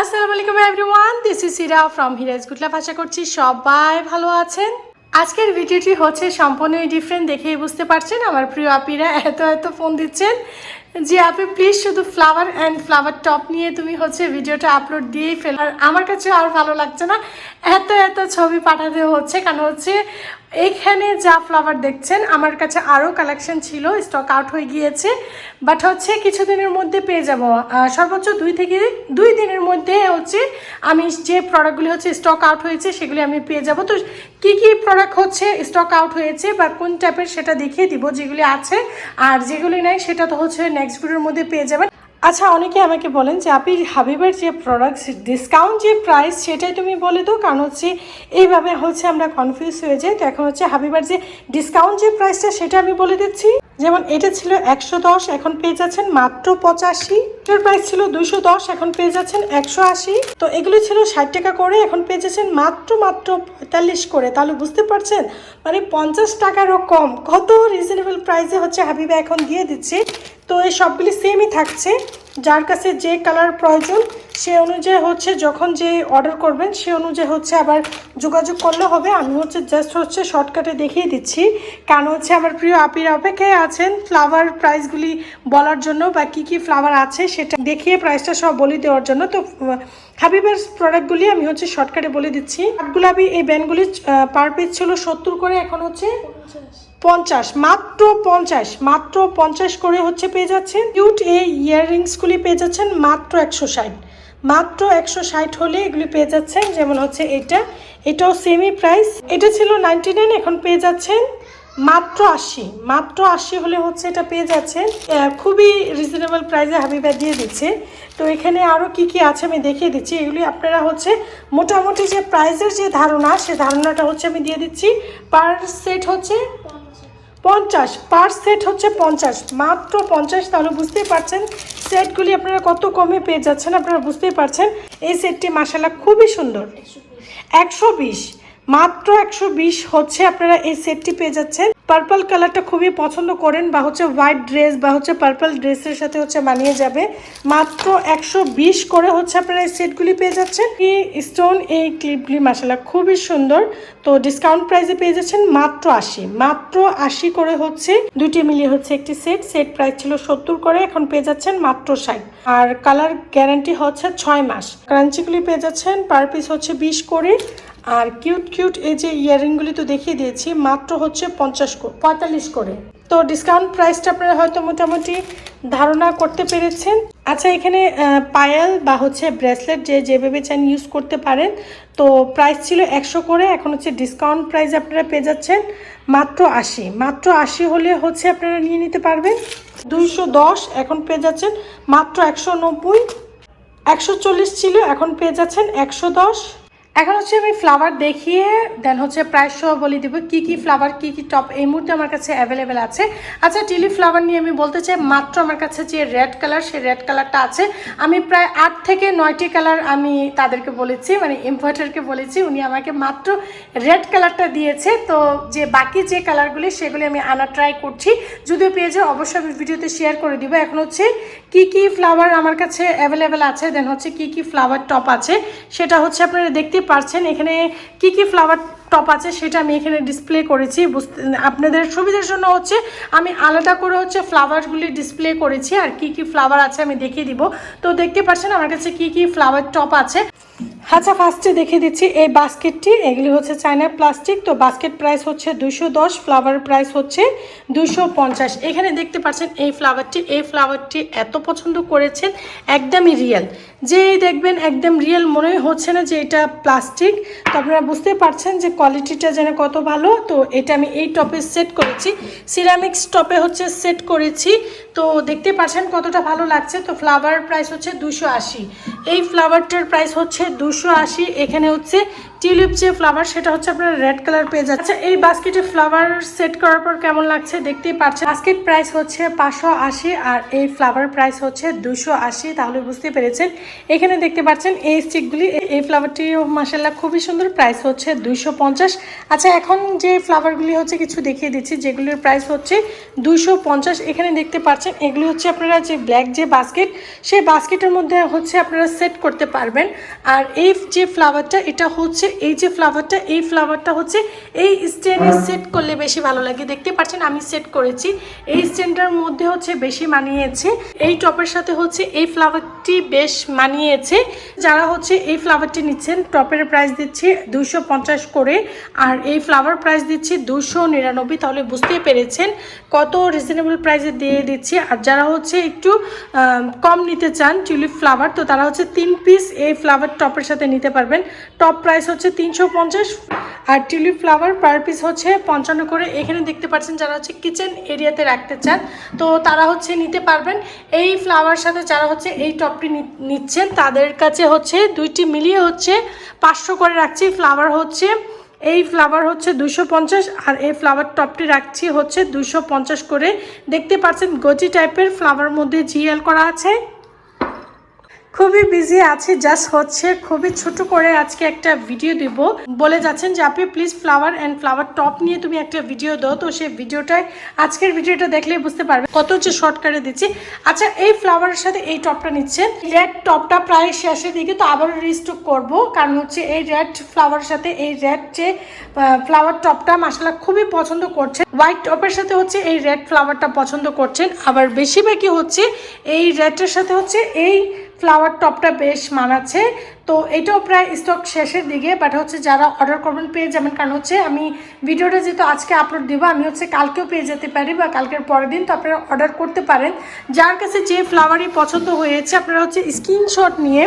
আসসালামু আলাইকুম everyone this is Sira from Hiraj good life আশা করছি সবাই ভালো আছেন। আজকের ভিডিওটি হচ্ছে সম্পূর্ণই ডিফারেন্ট দেখেই বুঝতে পারছেন। আমার প্রিয় আপিরা এত এত ফোন দিচ্ছেন যে আপনি প্লিজ শুধু ফ্লাওয়ার অ্যান্ড ফ্লাওয়ার টপ নিয়ে তুমি হচ্ছে ভিডিওটা আপলোড দিয়েই ফেল। আর আমার কাছে আর ভালো লাগছে না। এত এত ছবি পাঠাতে হচ্ছে। কারণ হচ্ছে এইখানে যা ফ্লাওয়ার দেখছেন, আমার কাছে আরও কালেকশন ছিল স্টক আউট হয়ে গিয়েছে। বাট হচ্ছে কিছুদিনের মধ্যে পেয়ে যাব। সর্বোচ্চ দুই থেকে দুই দিনের মধ্যে হচ্ছে আমি যে প্রোডাক্টগুলি হচ্ছে স্টক আউট হয়েছে, সেগুলি আমি পেয়ে যাব। তো কি কি প্রোডাক্ট হচ্ছে স্টক আউট হয়েছে বা কোন টাইপের সেটা দেখিয়ে দিব, যেগুলি আছে। আর যেগুলি নাই, সেটা তো হচ্ছে নেক্সট ভিডিওর মধ্যে পেয়ে যাবেন। আচ্ছা অনেকে আমাকে বলেন যে আপনি হাবিবের যে প্রোডাক্ট ডিসকাউন্ট যে প্রাইস সেটাই তুমি বলে দাও। কারণ হচ্ছে এইভাবে হচ্ছে আমরা কনফিউজ হয়ে যাই। তো এখন হচ্ছে হাবিবার যে ডিসকাউন্ট যে প্রাইসটা সেটা আমি বলে দিচ্ছি। যেমন এটা ছিল একশো দশ, এখন পেয়ে যাচ্ছেন মাত্র পঁচাশি। এটার প্রাইস ছিল দুইশো দশ, এখন পেয়ে যাচ্ছেন একশো আশি। তো এগুলো ছিল ষাট টাকা করে, এখন পেয়ে যাচ্ছেন মাত্র মাত্র পঁয়তাল্লিশ করে। তাহলে বুঝতে পারছেন? মানে পঞ্চাশ টাকারও কম। কত রিজনেবল প্রাইসে হচ্ছে হাবিবা এখন দিয়ে দিচ্ছে? তো এই সবগুলি সেমই থাকছে। যার কাছে যে কালার প্রয়োজন, সে অনুযায়ী হচ্ছে যখন যে অর্ডার করবেন, সে অনুযায়ী হচ্ছে আবার যোগাযোগ করলে হবে। আমি হচ্ছে জাস্ট হচ্ছে শর্টকাটে দেখিয়ে দিচ্ছি। কারণ হচ্ছে আমার প্রিয় আপির অপেক্ষায় আছেন? ফ্লাওয়ার প্রাইসগুলি বলার জন্য বা কি কি ফ্লাওয়ার আছে সেটা দেখিয়ে প্রাইসটা সব বলে দেওয়ার জন্য। তো হাবিবের প্রোডাক্টগুলি আমি হচ্ছে শর্টকাটে বলে দিচ্ছি। গুলাবি এই ব্যান্ডগুলি পার পিস ছিল সত্তর করে, এখন হচ্ছে পঞ্চাশ, মাত্র পঞ্চাশ মাত্র পঞ্চাশ করে হচ্ছে পেয়ে যাচ্ছেন। কিউট এই ইয়াররিংসগুলি পেয়ে যাচ্ছেন মাত্র একশো ষাট। মাত্র একশো ষাট হলে এগুলি পেয়ে যাচ্ছেন, যেমন হচ্ছে এটা। এটাও সেমি প্রাইস এটা ছিল নাইনটি নাইন এখন পেয়ে যাচ্ছেন মাত্র আশি। মাত্র আশি হলে হচ্ছে এটা পেয়ে যাচ্ছেন। খুবই রিজনেবল প্রাইসে হাবিবা দিয়ে দিচ্ছে। তো এখানে আরও কি কি আছে আমি দেখিয়ে দিচ্ছি। এগুলি আপনারা হচ্ছে মোটামুটি যে প্রাইসের যে ধারণা, সে ধারণাটা হচ্ছে আমি দিয়ে দিচ্ছি। পার সেট হচ্ছে পঞ্চাশ, পার সেট হচ্ছে পঞ্চাশ। মাত্র পঞ্চাশ, তাহলে বুঝতেই পারছেন, সেটগুলি আপনারা কত কমে পেয়ে যাচ্ছেন, আপনারা বুঝতেই পারছেন, এই সেটটি মাসালা খুবই সুন্দর। একশো বিশ, মাত্র একশো বিশ হচ্ছে আপনারা এই সেটটি পেয়ে যাচ্ছেন। পার্পল কালারটা খুবই পছন্দ করেন বা হচ্ছে হোয়াইট ড্রেস বা হচ্ছে পার্পল ড্রেসের সাথে হচ্ছে মানিয়ে যাবে। মাত্র একশো বিশ করে হচ্ছে আপনারা এই সেটগুলি পেয়ে যাচ্ছেন। এই স্টোন এই ক্লিপগুলি মাসালা খুবই সুন্দর। তো ডিসকাউন্ট প্রাইসে পেয়ে যাচ্ছেন মাত্র আশি। মাত্র আশি করে হচ্ছে দুটি মিলিয়ে হচ্ছে একটি সেট সেট প্রাইস ছিল সত্তর করে, এখন পেয়ে যাচ্ছেন মাত্র ষাট। আর কালার গ্যারান্টি হচ্ছে ছয় মাস। ক্রাঞ্চিগুলি পেয়ে যাচ্ছেন পার পিস হচ্ছে বিশ করে। আর কিউট কিউট এই যে ইয়াররিংগুলি তো দেখিয়ে দিয়েছি, মাত্র হচ্ছে পঞ্চাশ পঁয়তাল্লিশ করে। তো ডিসকাউন্ট প্রাইসটা আপনারা হয়তো মোটামুটি ধারণা করতে পেরেছেন। আচ্ছা এখানে পায়েল বা হচ্ছে ব্রেসলেট যে যেভাবে চান ইউজ করতে পারেন। তো প্রাইস ছিল একশো করে, এখন হচ্ছে ডিসকাউন্ট প্রাইস আপনারা পেয়ে যাচ্ছেন মাত্র আশি। মাত্র আশি হলে হচ্ছে আপনারা নিয়ে নিতে পারবেন। দুইশো দশ এখন পেয়ে যাচ্ছেন মাত্র একশো নব্বই। একশো চল্লিশ ছিল, এখন পেয়ে যাচ্ছেন একশো দশ। এখন হচ্ছে আমি ফ্লাওয়ার দেখিয়ে দেন হচ্ছে প্রাইস সহ বলে দিব কি কি ফ্লাওয়ার কি কি টপ এই মুহূর্তে আমার কাছে অ্যাভেলেবেল আছে। আচ্ছা টিলি ফ্লাওয়ার নিয়ে আমি বলতে চাই, মাত্র আমার কাছে যে রেড কালার সেই রেড কালারটা আছে। আমি প্রায় আট থেকে নয়টি কালার আমি তাদেরকে বলেছি মানে ইম্পোর্টারকে বলেছি, উনি আমাকে মাত্র রেড কালারটা দিয়েছে। তো যে বাকি যে কালারগুলি সেগুলি আমি আনা ট্রাই করছি। যদিও পেয়ে যাই অবশ্যই আমি ভিডিওতে শেয়ার করে দিব। এখন হচ্ছে কি কি ফ্লাওয়ার আমার কাছে অ্যাভেলেবেল আছে দেন হচ্ছে কি কি ফ্লাওয়ার টপ আছে, সেটা হচ্ছে আপনারা দেখতে পারছেন? এখানে কি কি ফ্লাওয়ার টপ আছে সেটা আমি এখানে ডিসপ্লে করেছি। বুঝতে আপনাদের সুবিধার জন্য হচ্ছে আমি আলাদা করে হচ্ছে ফ্লাওয়ারগুলি ডিসপ্লে করেছি। আর কি কি ফ্লাওয়ার আছে আমি দেখিয়ে দিব। তো দেখতে পাচ্ছেন আমার কাছে কি কি ফ্লাওয়ার টপ আছে। আচ্ছা ফার্স্টে দেখিয়ে দিচ্ছি, এই বাস্কেটটি, এগুলি হচ্ছে চায়না প্লাস্টিক তো বাস্কেট প্রাইস হচ্ছে দুশো দশ ফ্লাওয়ার প্রাইস হচ্ছে দুশো পঞ্চাশ। এখানে দেখতে পাচ্ছেন এই ফ্লাওয়ারটি এই ফ্লাওয়ারটি এত পছন্দ করেছেন, একদমই রিয়েল যেই দেখবেন একদম রিয়েল মনে হচ্ছে না যে এটা প্লাস্টিক তো আপনারা বুঝতে পারছেন যে কোয়ালিটিটা যেন কত ভালো। তো এটা আমি এই টপে সেট করেছি সিরামিক্স টপে হচ্ছে সেট করেছি, তো দেখতে পাচ্ছেন কতটা ভালো লাগছে। তো ফ্লাওয়ার প্রাইস হচ্ছে দুশো আশি, এই ফ্লাওয়ারটার প্রাইস হচ্ছে দুশো আশি এখানে হচ্ছে টিউলিপ যে ফ্লাওয়ার, সেটা হচ্ছে আপনার রেড কালার পেয়ে যাচ্ছে। আচ্ছা এই বাস্কেটে ফ্লাওয়ার সেট করার পর কেমন লাগছে দেখতেই পাচ্ছেন। বাস্কেট প্রাইস হচ্ছে পাঁচশো আশি আর এই ফ্লাওয়ার প্রাইস হচ্ছে দুশো আশি, তাহলে বুঝতে পেরেছেন। এখানে দেখতে পাচ্ছেন এই স্টিকগুলি, এই ফ্লাওয়ারটিও মাসাল্লাহ খুবই সুন্দর। প্রাইস হচ্ছে দুইশো পঞ্চাশ। আচ্ছা এখন যে ফ্লাওয়ারগুলি হচ্ছে কিছু দেখিয়ে দিচ্ছি, যেগুলির প্রাইস হচ্ছে দুইশো পঞ্চাশ। এখানে দেখতে পাচ্ছেন, এগুলি হচ্ছে আপনারা যে ব্ল্যাক যে বাস্কেট, সেই বাস্কেটের মধ্যে হচ্ছে আপনারা সেট করতে পারবেন। আর এই যে ফ্লাওয়ারটা, এটা হচ্ছে এই যে ফ্লাওয়ারটা এই ফ্লাওয়ারটা হচ্ছে এই স্ট্যান্ডে সেট করলে বেশি ভালো লাগে। দেখতে পাচ্ছেন, আমি সেট করেছি। এই স্ট্যান্ডটার মধ্যে হচ্ছে বেশি মানিয়েছে। এই টপের সাথে হচ্ছে এই ফ্লাওয়ারটি বেশ মানিয়েছে। যারা হচ্ছে এই ফ্লাওয়ারটি নিচ্ছেন টপের প্রাইস দিচ্ছি দুশো করে। আর এই ফ্লাওয়ার প্রাইস দিচ্ছি দুশো নিরানব্বই, তাহলে বুঝতেই পেরেছেন কত রিজনেবল প্রাইসে দিয়ে দিচ্ছি। আর যারা হচ্ছে একটু কম নিতে চান টিউলিপ ফ্লাওয়ার তো তারা হচ্ছে তিন পিস এই ফ্লাওয়ার টপের সাথে নিতে পারবেন। টপ প্রাইস হচ্ছে তিনশো পঞ্চাশ আর টিউলিপ ফ্লাওয়ার পার পিস হচ্ছে পঞ্চান্ন করে। এখানে দেখতে পাচ্ছেন যারা হচ্ছে কিচেন এরিয়াতে রাখতে চান, তো তারা হচ্ছে নিতে পারবেন। এই ফ্লাওয়ার সাথে যারা হচ্ছে এই টপটি নিচ্ছেন, তাদের কাছে হচ্ছে দুইটি মিলিয়ে হচ্ছে পাঁচশো করে রাখছি। ফ্লাওয়ার হচ্ছে, এই ফ্লাওয়ার হচ্ছে দুশো পঞ্চাশ আর এই ফ্লাওয়ার টপটি রাখছি হচ্ছে দুশো পঞ্চাশ করে। দেখতে পাচ্ছেন গজি টাইপের ফ্লাওয়ার মধ্যে জিএল করা আছে। খুবই বিজি আছি জাস্ট হচ্ছে খুবই ছোট করে আজকে একটা ভিডিও দিব। বলে যাচ্ছেন যে, আপনি please flower and flower top নিয়ে তুমি একটা ভিডিও দাও। তো সেই ভিডিওটায় আজকের ভিডিওটা দেখলেই বুঝতে পারবে কত হচ্ছে শর্টকাটে দিচ্ছি। আচ্ছা এই ফ্লাওয়ারের সাথে এই টপটা নিচ্ছেন রেড টপটা প্রায় শেষের দিকে, তো আবার রিস্টক করব। কারণ হচ্ছে এই রেড ফ্লাওয়ারের সাথে এই রেড যে ফ্লাওয়ার টপটা মাসালা খুবই পছন্দ করছে। হোয়াইট টপের সাথে হচ্ছে এই রেড ফ্লাওয়ারটা পছন্দ করছেন। আবার বেশিরভাগই হচ্ছে এই রেডের সাথে হচ্ছে এই ফ্লাওয়ার টপটা বেশ মানাচ্ছে। তো এটাও প্রায় স্টক শেষের দিকে বাট হচ্ছে যারা অর্ডার করবেন পেয়ে যাবেন। কারণ হচ্ছে আমি ভিডিওটা যেহেতু আজকে আপলোড দিব, আমি হচ্ছে কালকেও পেয়ে যেতে পারি বা কালকের পরের দিন তো আপনারা অর্ডার করতে পারেন। যার কাছে যে ফ্লাওয়ারই পছন্দ হয়েছে, আপনারা হচ্ছে স্ক্রিনশট নিয়ে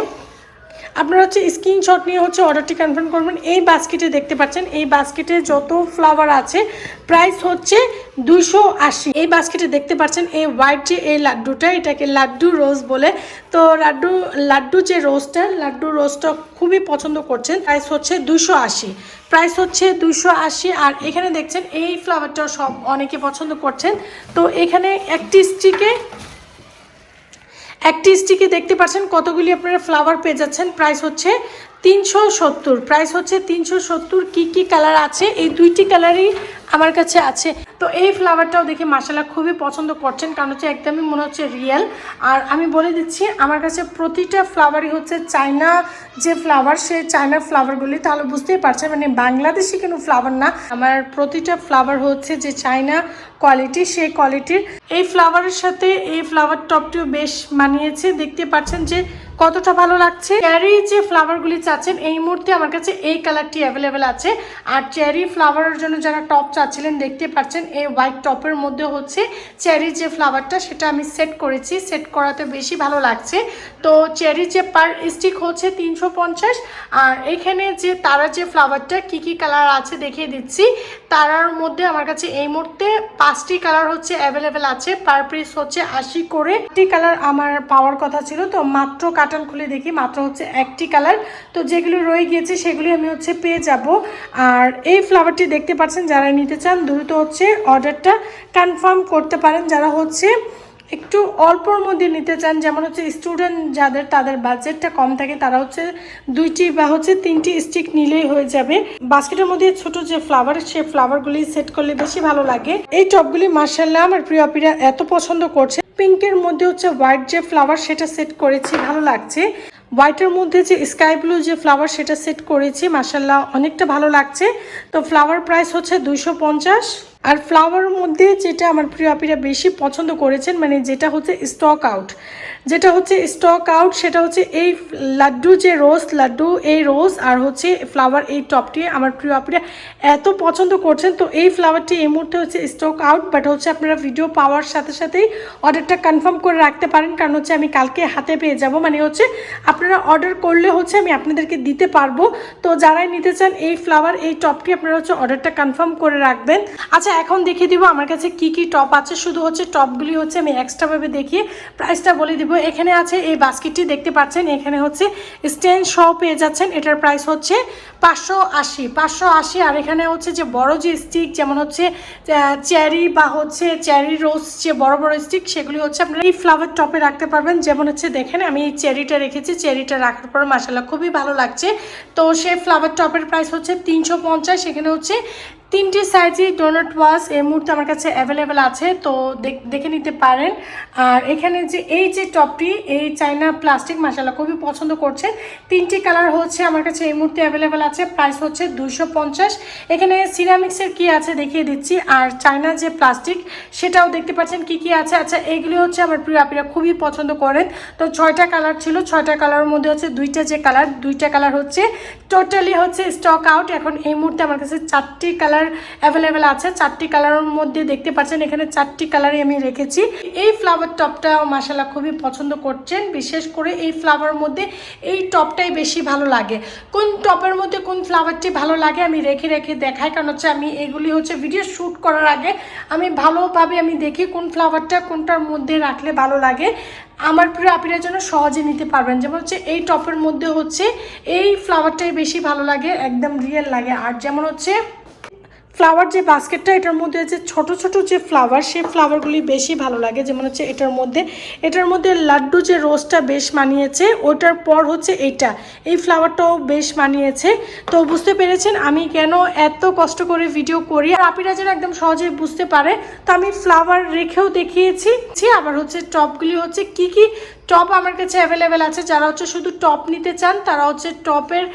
আপনারা হচ্ছে স্ক্রিনশট নিয়ে হচ্ছে অর্ডারটি কনফার্ম করবেন। এই বাস্কেটে দেখতে পাচ্ছেন, এই বাস্কেটে যত ফ্লাওয়ার আছে প্রাইস হচ্ছে দুশো আশি। এই বাস্কেটে দেখতে পাচ্ছেন, এই হোয়াইট যে এই লাড্ডুটা, এটাকে লাড্ডু রোজ বলে। তো লাড্ডু লাড্ডু যে রোজটা লাড্ডু রোজটা খুবই পছন্দ করছেন প্রাইস হচ্ছে দুশো আশি। প্রাইস হচ্ছে দুশো আশি, আর এখানে দেখছেন, এই ফ্লাওয়ারটাও সব অনেকে পছন্দ করছেন। তো এখানে একটি স্টিকে একটি স্টিকে দেখতে পাচ্ছেন কতগুলি আপনারা ফ্লাওয়ার পেয়ে যাচ্ছেন। প্রাইস হচ্ছে তিনশো সত্তর। প্রাইস হচ্ছে তিনশো সত্তর। কী কী কালার আছে? এই দুইটি কালারই আমার কাছে আছে। তো এই ফ্লাওয়ারটাও দেখে মাসালা খুবই পছন্দ করছেন, কারণ হচ্ছে একদমই মনে হচ্ছে রিয়েল আর আমি বলে দিচ্ছি, আমার কাছে প্রতিটা ফ্লাওয়ারই হচ্ছে চায়না যে ফ্লাওয়ার সেই চায়না ফ্লাওয়ারগুলি তাহলে বুঝতেই পারছেন মানে বাংলাদেশি কোনো ফ্লাওয়ার না। আমার প্রতিটা ফ্লাওয়ার হচ্ছে যে চায়না কোয়ালিটি সেই কোয়ালিটির এই ফ্লাওয়ারের সাথে এই ফ্লাওয়ার টপটিও বেশ মানিয়েছে, দেখতে পাচ্ছেন যে কতটা ভালো লাগছে। চেরি যে ফ্লাওয়ারগুলি চাচ্ছেন, এই মুহূর্তে আমার কাছে এই কালারটি অ্যাভেলেবেল আছে। আর চেরি ফ্লাওয়ারের জন্য যারা টপ চাচ্ছিলেন, দেখতে পাচ্ছেন এই হোয়াইট টপের মধ্যে হচ্ছে চেরি যে ফ্লাওয়ারটা সেটা আমি সেট করেছি। সেট করাতে বেশি ভালো লাগছে। তো চেরি যে পার স্টিক হচ্ছে তিনশো পঞ্চাশ, আর এখানে যে তারা যে ফ্লাওয়ারটা কি কি কালার আছে দেখিয়ে দিচ্ছি। তারার মধ্যে আমার কাছে এই মুহূর্তে পাঁচটি কালার হচ্ছে অ্যাভেলেবেল আছে, পার পিস হচ্ছে আশি করে। একটি কালার আমার পাওয়ার কথা ছিল, তো মাত্র কাটান খুলে দেখি, মাত্র হচ্ছে একটি কালার। তো যেগুলো রয়ে গিয়েছে সেগুলি আমি হচ্ছে পেয়ে যাব। আর এই ফ্লাওয়ারটি দেখতে পাচ্ছেন, যারা নিতে চান দ্রুত হচ্ছে অর্ডারটা কনফার্ম করতে পারেন, যারা হচ্ছে একটু অল্পর মধ্যে নিতে চান, যেমন হচ্ছে স্টুডেন্ট যাদের, তাদের বাজেটটা কম থাকে, তারা হচ্ছে দুইটি বা হচ্ছে তিনটি স্টিক নিলেই হয়ে যাবে। বাস্কেটের মধ্যে ছোট যে ফ্লাওয়ার সেই ফ্লাওয়ারগুলি সেট করলে বেশি ভালো লাগে। এই টপগুলি মার্শাল্লাহ আমার প্রিয় আপিরা এত পছন্দ করছে। পিঙ্কের মধ্যে হচ্ছে হোয়াইট যে ফ্লাওয়ার সেটা সেট করেছি, ভালো লাগছে। হোয়াইটের মধ্যে যে স্কাই ব্লু যে ফ্লাওয়ার সেটা সেট করেছি মাসাল্লাহ অনেকটা ভালো লাগছে। তো ফ্লাওয়ার প্রাইস হচ্ছে দুইশো পঞ্চাশ। আর ফ্লাওয়ারের মধ্যে যেটা আমার প্রিয় আপিরা বেশি পছন্দ করেছেন মানে যেটা হচ্ছে স্টক আউট যেটা হচ্ছে স্টক আউট, সেটা হচ্ছে এই লাড্ডু যে রোজ লাড্ডু এই রোজ আর হচ্ছে ফ্লাওয়ার এই টপটি আমার প্রিয় আপিরা এত পছন্দ করছেন। তো এই ফ্লাওয়ারটি এই মুহূর্তে হচ্ছে স্টক আউট, বাট হচ্ছে আপনারা ভিডিও পাওয়ার সাথে সাথেই অর্ডারটা কনফার্ম করে রাখতে পারেন। কারণ হচ্ছে আমি কালকে হাতে পেয়ে যাব। মানে হচ্ছে আপনারা অর্ডার করলে হচ্ছে আমি আপনাদেরকে দিতে পারব। তো যারাই নিতে চান এই ফ্লাওয়ার, এই টপটি আপনারা হচ্ছে অর্ডারটা কনফার্ম করে রাখবেন। আচ্ছা এখন দেখিয়ে দিব আমার কাছে কি কি টপ আছে। শুধু হচ্ছে টপগুলি হচ্ছে আমি এক্সট্রাভাবে দেখিয়ে প্রাইসটা বলে দিব। এখানে আছে এই বাস্কেটটি, দেখতে পাচ্ছেন, এখানে হচ্ছে স্ট্যান্ড সহ পেয়ে যাচ্ছেন। এটার প্রাইস হচ্ছে পাঁচশো আশি পাঁচশো আশি। আর এখানে হচ্ছে যে বড় যে স্টিক, যেমন হচ্ছে চেরি বা হচ্ছে চেরি রোজ যে বড় বড় স্টিক, সেগুলি হচ্ছে আপনারা এই ফ্লাওয়ার টপে রাখতে পারবেন। যেমন হচ্ছে, দেখেন, আমি এই চেরিটা রেখেছি। চেরিটা রাখার পর মাসাল্লাহ খুবই ভালো লাগছে। তো সে ফ্লাওয়ার টপের প্রাইস হচ্ছে তিনশো পঞ্চাশ। এখানে হচ্ছে তিনটি সাইজই ডোনাট ওয়াশ এই মুহূর্তে আমার কাছে অ্যাভেলেবেল আছে, তো দেখ- নিতে পারেন। আর এখানে যে এই যে টপটি, এই চাইনা প্লাস্টিক মশালা খুবই পছন্দ করছে। তিনটি কালার হচ্ছে আমার কাছে এই মুহূর্তে অ্যাভেলেবেল আছে প্রাইস হচ্ছে দুশো এখানে সিরামিক্সের কি আছে দেখিয়ে দিচ্ছি, আর চাইনা যে প্লাস্টিক সেটাও দেখতে পাচ্ছেন কি কি আছে। আচ্ছা এইগুলি হচ্ছে আমার প্রিয় আপিরা খুবই পছন্দ করেন। তো ছয়টা কালার ছিল, ছয়টা কালারের মধ্যে হচ্ছে দুইটা যে কালার দুইটা কালার হচ্ছে টোটালি হচ্ছে স্টক আউট এখন এই মুহূর্তে আমার কাছে চারটি কালার অ্যাভেলেবেল আছে, চারটি কালারের মধ্যে দেখতে পাচ্ছেন, এখানে চারটি কালারই আমি রেখেছি। এই ফ্লাওয়ার টপটা মাসালা খুবই পছন্দ করছেন, বিশেষ করে এই ফ্লাওয়ার মধ্যে এই টপটাই বেশি ভালো লাগে। কোন টপের মধ্যে কোন ফ্লাওয়ারটি ভালো লাগে আমি রেখে রেখে দেখাই, কারণ হচ্ছে আমি এগুলি হচ্ছে ভিডিও শ্যুট করার আগে আমি ভালোভাবে আমি দেখি কোন ফ্লাওয়ারটা কোনটার মধ্যে রাখলে ভালো লাগে। আমার প্রিয় আপিরের জন্য সহজে নিতে পারবেন, যেমন হচ্ছে এই টপের মধ্যে হচ্ছে এই ফ্লাওয়ারটাই বেশি ভালো লাগে, একদম রিয়েল লাগে। আর যেমন হচ্ছে ফ্লাওয়ার যে বাস্কেটটা এটার মধ্যে যে ছোট ছোট যে ফ্লাওয়ার সেই ফ্লাওয়ারগুলি বেশি ভালো লাগে। যেমন হচ্ছে এটার মধ্যে এটার মধ্যে লাড্ডু যে রোজটা বেশ মানিয়েছে, ওটার পর হচ্ছে এইটা। এই ফ্লাওয়ারটাও বেশ মানিয়েছে। তো বুঝতে পেরেছেন আমি কেন এত কষ্ট করে ভিডিও করি। আর আপিরা যেন একদম সহজে বুঝতে পারে, তো আমি ফ্লাওয়ার রেখেও দেখিয়েছি। আবার হচ্ছে টপগুলি হচ্ছে কি কি টপ আমার কাছে অ্যাভেলেবেল আছে। যারা হচ্ছে শুধু টপ নিতে চান, তারা হচ্ছে টপের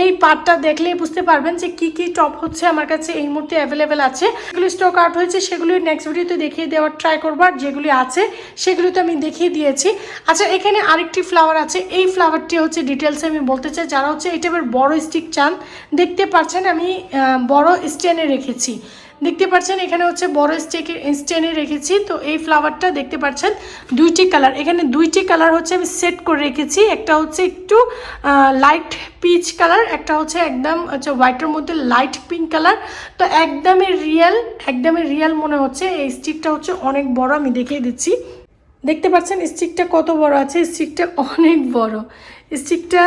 এই পার্টটা দেখলেই বুঝতে পারবেন যে কি কি টপ হচ্ছে আমার কাছে এই মুহূর্তে অ্যাভেলেবেল আছে। যেগুলি স্টক আউট হয়েছে সেগুলি নেক্সট ভিডিওতে দেখিয়ে দেওয়ার ট্রাই করব। আর যেগুলি আছে সেগুলি তো আমি দেখিয়ে দিয়েছি। আচ্ছা এখানে আরেকটি ফ্লাওয়ার আছে। এই ফ্লাওয়ারটি হচ্ছে ডিটেলসে আমি বলতে চাই, যারা হচ্ছে এই টাইপের বড় স্টিক চান, দেখতে পাচ্ছেন আমি বড় স্ট্যান্ডে রেখেছি। দেখতে পাচ্ছেন, এখানে হচ্ছে বড় স্টেকে স্টেনে রেখেছি। তো এই ফ্লাওয়ারটা দেখতে পাচ্ছেন, দুইটি কালার। এখানে দুইটি কালার হচ্ছে আমি সেট করে রেখেছি। একটা হচ্ছে একটু লাইট পিচ কালার একটা হচ্ছে একদম হচ্ছে হোয়াইটের মধ্যে লাইট পিঙ্ক কালার তো একদমই রিয়েল একদমই রিয়েল মনে হচ্ছে। এই স্টিকটা হচ্ছে অনেক বড়, আমি দেখিয়ে দিচ্ছি। দেখতে পাচ্ছেন স্টিকটা কত বড় আছে? স্টিকটা অনেক বড়। স্টিকটা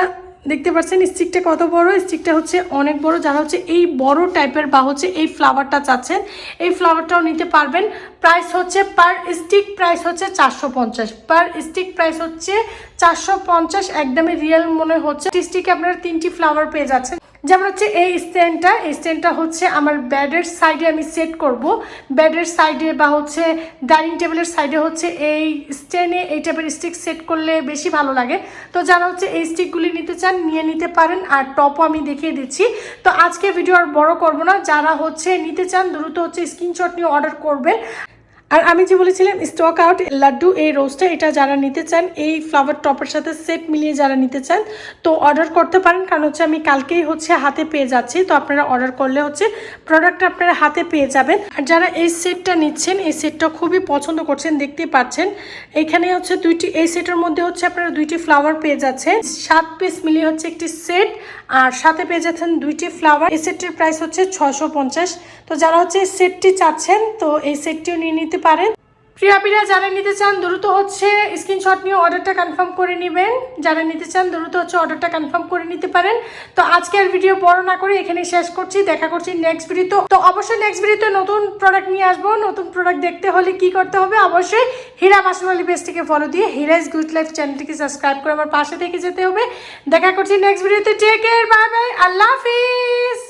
দেখতে পাচ্ছেন স্টিকটা কত বড়? স্টিকটা হচ্ছে অনেক বড়। যারা হচ্ছে এই বড় টাইপের বা হচ্ছে এই ফ্লাওয়ারটা চাচ্ছেন, এই ফ্লাওয়ারটাও নিতে পারবেন। প্রাইস হচ্ছে পার স্টিক প্রাইস হচ্ছে চারশো পঞ্চাশ। পার স্টিক প্রাইস হচ্ছে চারশো পঞ্চাশ। একদমই রিয়েল মনে হচ্ছে। স্টিকে আপনারা তিনটি ফ্লাওয়ার পেয়ে যাচ্ছেন। যেমন হচ্ছে এই স্ট্যান্ডটা এই স্ট্যান্ডটা হচ্ছে আমার ব্যাডের সাইডে আমি সেট করব। ব্যাডের সাইডে বা হচ্ছে ডাইনিং টেবিলের সাইডে হচ্ছে এই স্ট্যান্ডে এই টাইপের স্টিক সেট করলে বেশি ভালো লাগে। তো যারা হচ্ছে এই স্টিকগুলি নিতে চান, নিয়ে নিতে পারেন। আর টপও আমি দেখিয়ে দিচ্ছি। তো আজকে ভিডিও আর বড় করব না। যারা হচ্ছে নিতে চান, দ্রুত হচ্ছে স্ক্রিনশট নিয়ে অর্ডার করবেন। আর আমি যে বলেছিলাম স্টক আউট লাড্ডু, এই রোজটা এটা যারা নিতে চান, এই ফ্লাওয়ার টপের সাথে সেট মিলিয়ে যারা নিতে চান, তো অর্ডার করতে পারেন। কারণ হচ্ছে আমি কালকেই হচ্ছে হাতে পেয়ে যাচ্ছি, তো আপনারা অর্ডার করলে হচ্ছে প্রোডাক্টটা আপনারা হাতে পেয়ে যাবেন। আর যারা এই সেটটা নিচ্ছেন, এই সেটটা খুবই পছন্দ করছেন, দেখতেই পাচ্ছেন, এখানে হচ্ছে দুইটি, এই সেটের মধ্যে হচ্ছে আপনারা দুইটি ফ্লাওয়ার পেয়ে যাচ্ছেন। সাত পিস মিলিয়ে হচ্ছে একটি সেট আর সাথে পেয়ে যাচ্ছেন দুইটি ফ্লাওয়ার এই সেটটির প্রাইস হচ্ছে ছশো তো যারা হচ্ছে সেটটি চাচ্ছেন, তো এই সেটটিও নিয়ে নিতে পারেন। প্রিয়াপিরা যারা নিতে চান, দ্রুত হচ্ছে স্ক্রিনশট নিয়ে অর্ডারটা কনফার্ম করে নেবেন। যারা নিতে চান, দ্রুত হচ্ছে অর্ডারটা কনফার্ম করে নিতে পারেন। তো আজকের ভিডিও বড় না করে এখানে শেষ করছি, দেখা করছি নেক্সট ভিডিও তো অবশ্যই নেক্সট ভিডিওতে নতুন প্রোডাক্ট নিয়ে আসব। নতুন প্রোডাক্ট দেখতে হলে কি করতে হবে? অবশ্যই হীরা মাসুমালি পেজটিকে ফলো দিয়ে হিরাইজ গুড লাইফ চ্যানেলটিকে সাবস্ক্রাইব করে আমার পাশে থেকে যেতে হবে। দেখা করছি নেক্সট ভিডিওতে টেক কেয়ার বাই বাই আল্লাহ হাফিজ!